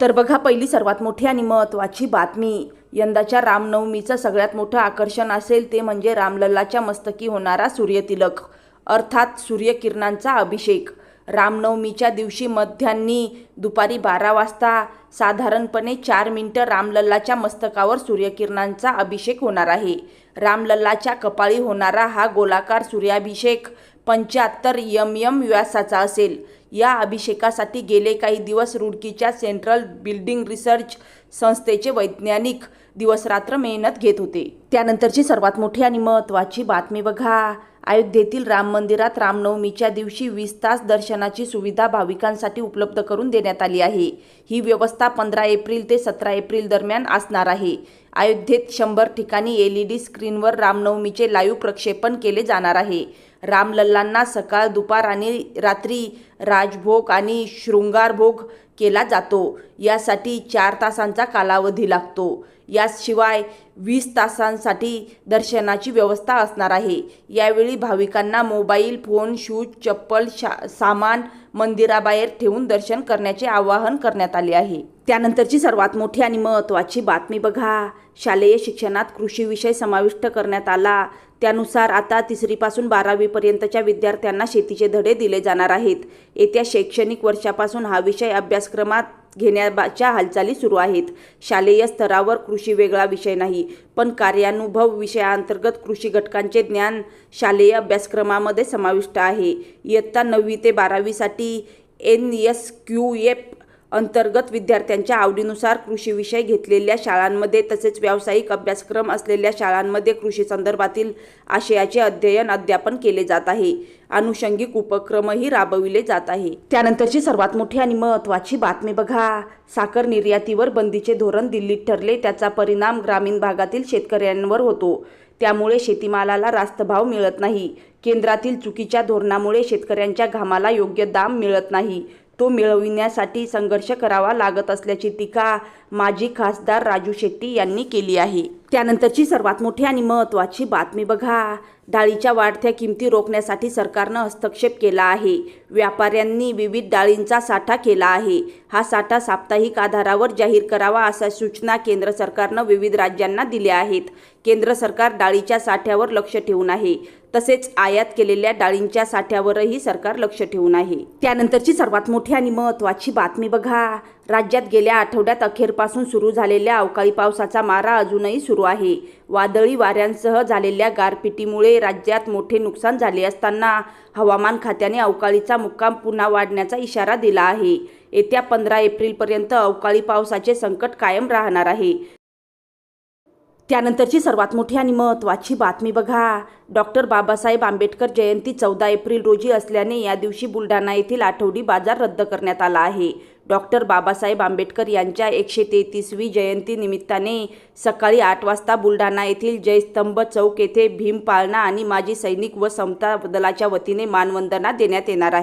तर बघा पहिली सर्वात मोठी आणि महत्त्वाची बातमी. यंदाच्या रामनवमीचं सगळ्यात मोठं आकर्षण असेल ते म्हणजे रामलल्लाच्या मस्तकी होणारा सूर्यतिलक अर्थात सूर्यकिरणांचा अभिषेक. रामनवमीच्या दिवशी मध्यान्नी दुपारी बारा वाजता साधारणपणे चार मिनटं रामलल्लाच्या मस्तकावर सूर्यकिरणांचा अभिषेक होणार आहे. रामलल्लाच्या कपाळी होणारा हा गोलाकार सूर्याभिषेक पंच्याहत्तर यम यम व्यासाचा असेल. या अभिषेकासाठी गेले काही दिवस रुडकीच्या सेंट्रल बिल्डिंग रिसर्च संस्थेचे वैज्ञानिक दिवसरात्र मेहनत घेत होते. त्यानंतरची सर्वात मोठी आणि महत्त्वाची बातमी बघा. अयोध्येतील राम मंदिरात रामनवमीच्या दिवशी वीस तास दर्शनाची सुविधा भाविकांसाठी उपलब्ध करून देण्यात आली आहे. ही व्यवस्था पंधरा एप्रिल ते सतरा एप्रिल दरम्यान असणार आहे. अयोध्येत शंभर ठिकाणी एल ई डी स्क्रीनवर रामनवमीचे लाईव्ह प्रक्षेपण केले जाणार आहे. रामलल्लांना सकाळ दुपार आणि रात्री राजभोग आणि शृंगारभोग केला जातो. यासाठी चार तासांचा कालावधी लागतो. याशिवाय वीस तासांसाठी दर्शनाची व्यवस्था असणार आहे. यावेळी भाविकांना मोबाईल फोन शूज चप्पल शा सामान मंदिराबाहेर ठेवून दर्शन करण्याचे आवाहन करण्यात आले आहे. त्यानंतरची सर्वात मोठी आणि महत्त्वाची बातमी बघा. शालेय शिक्षणात कृषी विषय समाविष्ट करण्यात आला. त्यानुसार आता तिसरीपासून बारावीपर्यंतच्या विद्यार्थ्यांना शेतीचे धडे दिले जाणार आहेत. येत्या शैक्षणिक वर्षापासून हा विषय अभ्यासक्रमात घेण्याच्या हालचाली सुरू आहेत. शालेय स्तरावर कृषी वेगळा विषय नाही पण कार्यानुभव विषयाअंतर्गत कृषी घटकांचे ज्ञान शालेय अभ्यासक्रमामध्ये समाविष्ट आहे. इयत्ता नववी ते बारावीसाठी एन एस क्यू एफ अंतर्गत विद्यार्थ्यांच्या आवडीनुसार कृषी विषय घेतलेल्या शाळांमध्ये तसेच व्यावसायिक अभ्यासक्रम असलेल्या शाळांमध्ये कृषी संदर्भातील आशयाचे अध्ययन अध्यापन केले जात आहे. अनुषंगिक उपक्रमही राबविले जात आहे. त्यानंतरची सर्वात मोठी आणि महत्त्वाची बातमी बघा. साखर निर्यातीवर बंदीचे धोरण दिल्लीत ठरले. त्याचा परिणाम ग्रामीण भागातील शेतकऱ्यांवर होतो. त्यामुळे शेतीमालाला रास्त भाव मिळत नाही. केंद्रातील चुकीच्या धोरणामुळे शेतकऱ्यांच्या घामाला योग्य दाम मिळत नाही. तो मिळविण्यासाठी संघर्ष करावा लागत असल्याची टीका माजी खासदार राजू शेट्टी यांनी केली आहे. त्यानंतरची सर्वात मोठी आणि महत्त्वाची बातमी बघा. डाळीच्या वाढत्या किमती रोखण्यासाठी सरकारनं हस्तक्षेप केला आहे. व्यापाऱ्यांनी विविध डाळींचा साठा केला आहे. हा साठा साप्ताहिक आधारावर जाहीर करावा अशा सूचना केंद्र सरकारनं विविध राज्यांना दिल्या आहेत. केंद्र सरकार डाळीच्या साठ्यावर लक्ष ठेवून आहे. तसेच आयात केलेल्या डाळींच्या साठ्यावरही सरकार लक्ष ठेवून आहे. त्यानंतरची सर्वात मोठी आणि महत्त्वाची बातमी बघा. राज्यात गेल्या आठवड्यात अखेरपासून सुरू झालेल्या अवकाळी पावसाचा मारा अजूनही सुरू आहे. वादळी वाऱ्यांसह झालेल्या गारपिटीमुळे राज्यात मोठे नुकसान झाले असताना हवामान खात्याने अवकाळीचा मुक्काम पुन्हा वाढण्याचा इशारा दिला आहे. येत्या पंधरा एप्रिलपर्यंत अवकाळी पावसाचे संकट कायम राहणार आहे. त्यानंतरची सर्वात मोठी आणि महत्त्वाची बातमी बघा. डॉक्टर बाबासाहेब आंबेडकर जयंती चौदा एप्रिल रोजी असल्याने या दिवशी बुलढाणा येथील आठवडी बाजार रद्द करण्यात आला आहे. डॉक्टर बाबासाहेब आंबेडकर यांच्या एकशे तेहतीसवी जयंतीनिमित्ताने सकाळी आठ वाजता बुलढाणा येथील जयस्तंभ चौक येथे भीमपाळणा आणि माजी सैनिक व समता दलाच्या वतीने मानवंदना देण्यात येणार आहे.